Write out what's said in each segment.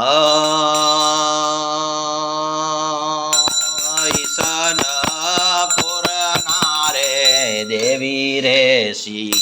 ઈશાન પુરનારે દેવી રે શિવ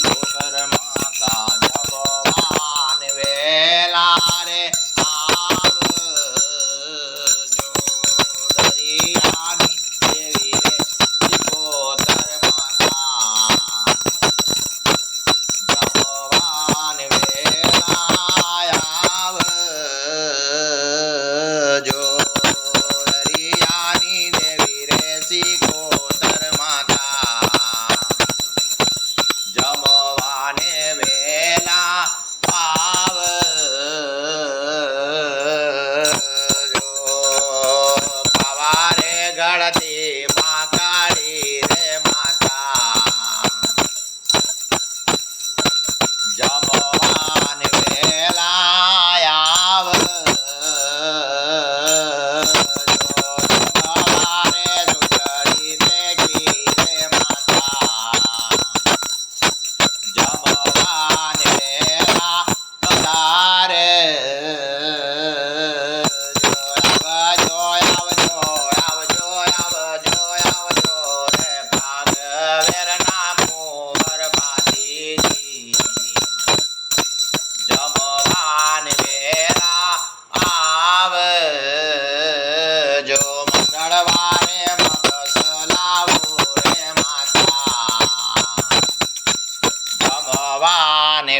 భవాని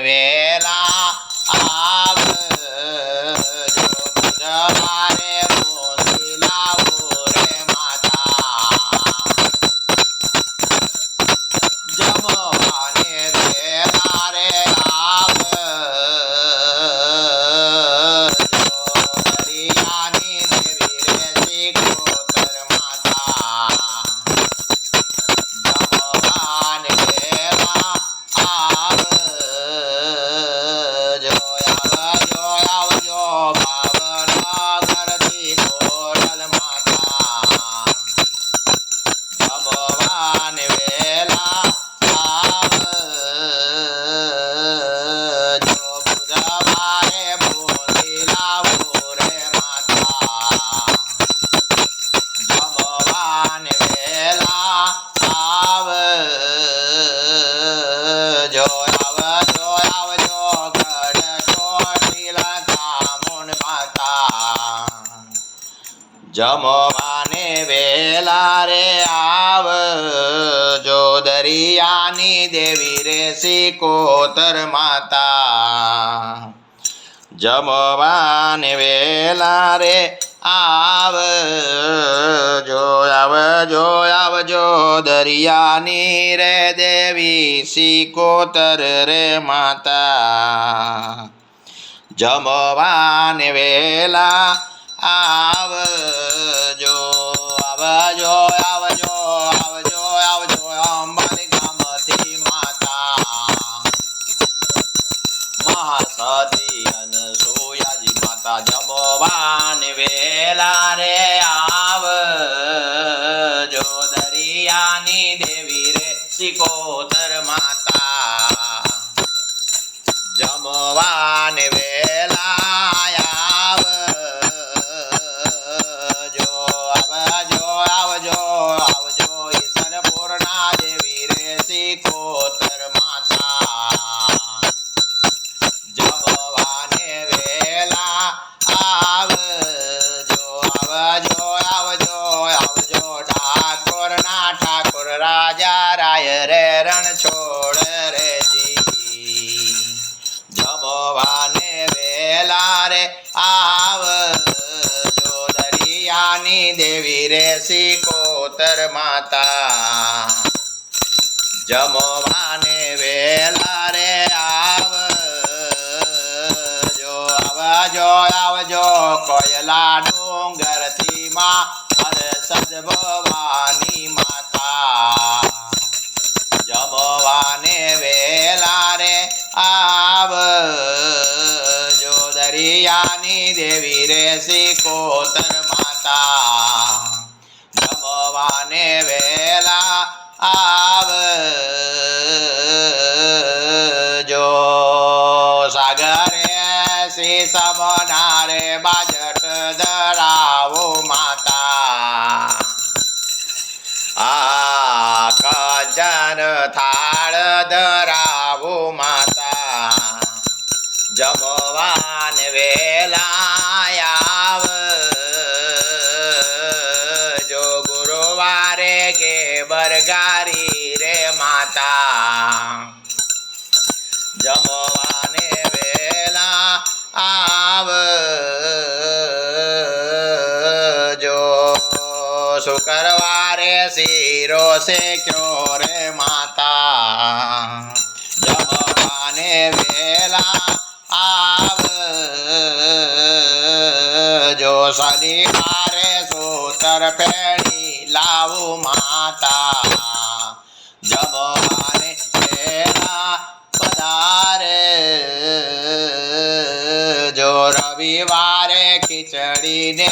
જમોવાને વેલા રે આવ જો દરિયાની દેવી રે કોતર માતા જમવાને વેલા રે આવ જો આવ જો આવજો દરિયાની રે દેવી સિકોતર રે માતા જમવાને વેલા આવ caballo रानी देवी रेसी कोतर माता जमो भाने वेला रे आव जो आव जो आव जो कोयला डोंगर सीमा हर सज भवानी माता जमो भाने वेला रे आव जो दरियानी देवी रेसी कोतर માતા જમવાને વેલા આવ જો સાગરે સી સમનારે બાજટ ધરા શીરો શેક્યો રે માતા જમવાને વેલા આવ જો શનિવારે સોતર પેડી લાવું માતા જમવાને વેલા પધારે જો રવિવારે ખીચડી ને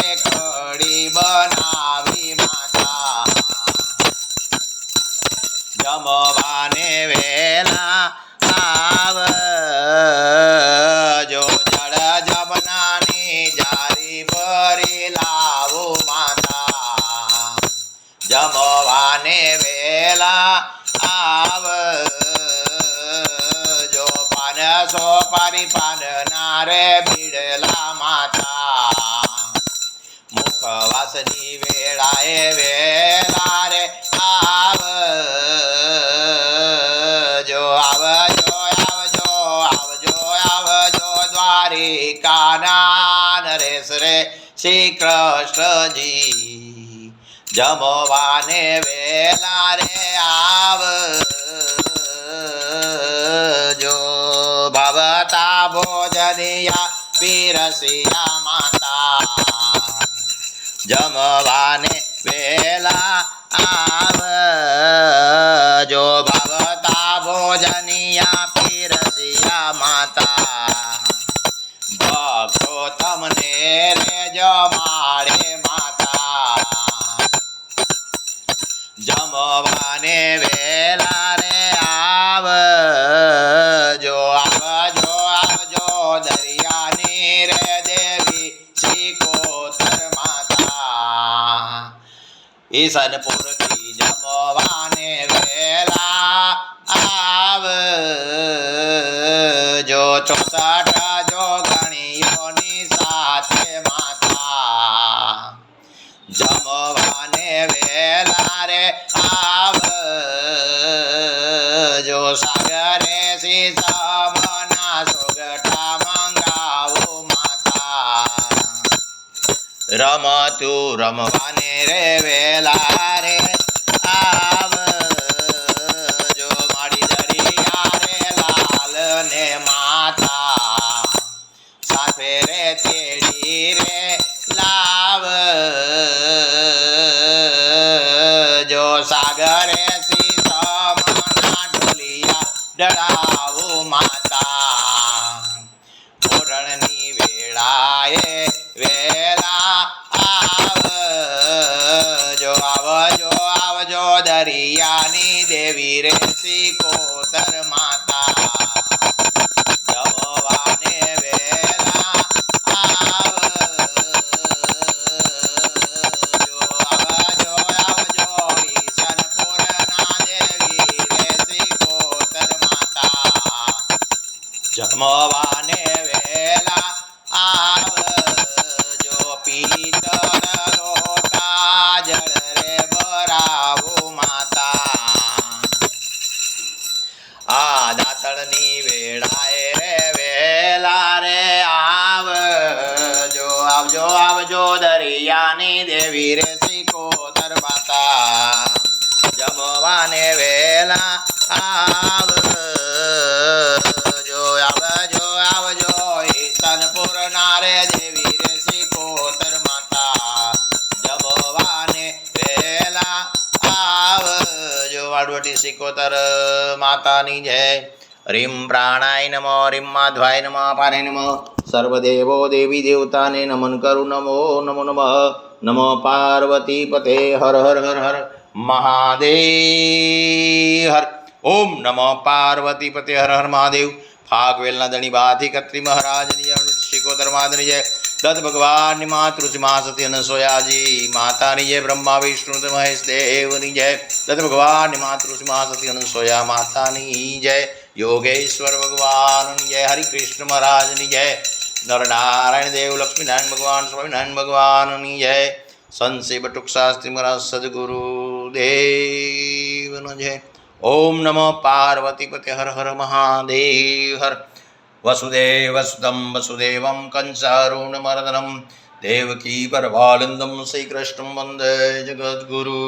બનાવ જમવાને વેલા આવ જો જળ જમનાની જારી ભરી લાવો માતા જમવાને વેલા આવ જો પાન સો પારી પાન નારે ભીડલા માતા મુખવાસની વેળાએ વેલા જો આવજો આવજો આવજો આવજો દ્વારિકાના રેશ રે શ્રી કૃષ્ણજી જમવાને વેલા રે આવજો બાબા તા ભોજનિયા પીરસિયા માતા જમવાને વેલા આ हमारे माता जमवाने वेला रे आव जो आव जो आव जो दरिया नीर देवी श्री कोतर माता ईसनपुर की जमवाने वेला आव जो चौसठ रम तू रमवाने रे वेला रे आव जो माड़ी दरिया रे लाल ने माता साफे रे तेड़ी रे लाव जो सागर सी समाना डोलिया डराऊ माता पुरणनी वेड़ाए हरियानी देवी रे श्री कोतर माता रानी देवी रे सिको दरबाता जमवाने वेला आव जो आव जो आव जो तनपुर नारे देवी रे सिको दरबाता जमवाने वेला आव जो वाडवटी सिकोतर माता नी जय ह्रीं प्राणाय नमो ह्रीं माध्वाय नम पाने नम सर्वदेवो देवी देवताने नमन करु नमो नमो नमः नमो पार्वतीपते हर हर हर हर महादेव हर ओम नमो पार्वतीपते हर हर महादेव फागवेलना दणी बाथी कत्री महाराजनी शिकोतर माधनी जय दत्त भगवान ની માતૃજ મા સતી અનસોયાજી માતાની જય બ્રહ્મા વિષ્ણુ મહેશ जय જય દત્ત ભગવાન मातृ मा મા સતી અનસોયા માતાની જય યોગેશ્વર ભગવાનની જય હરિકૃષ્ણ મહારાજની જય નરનારાયણ દેવ લક્ષ્મીનારાયણ ભગવાન સ્વામિનારાયણ ભગવાનની જય સંશિવ ટૂંક શાસ્ત્રી મહારાજ સદગુરુ દેવનો જય ઓમ નમો પાર્વતીપતે હર હર મહાદેવ હર વસુદેવસુદમ વસુદેવમ કંસારુણમર્દનમ દેવકી પરવાલંદમ શ્રીકૃષ્ણ વંદે જગદગુરુ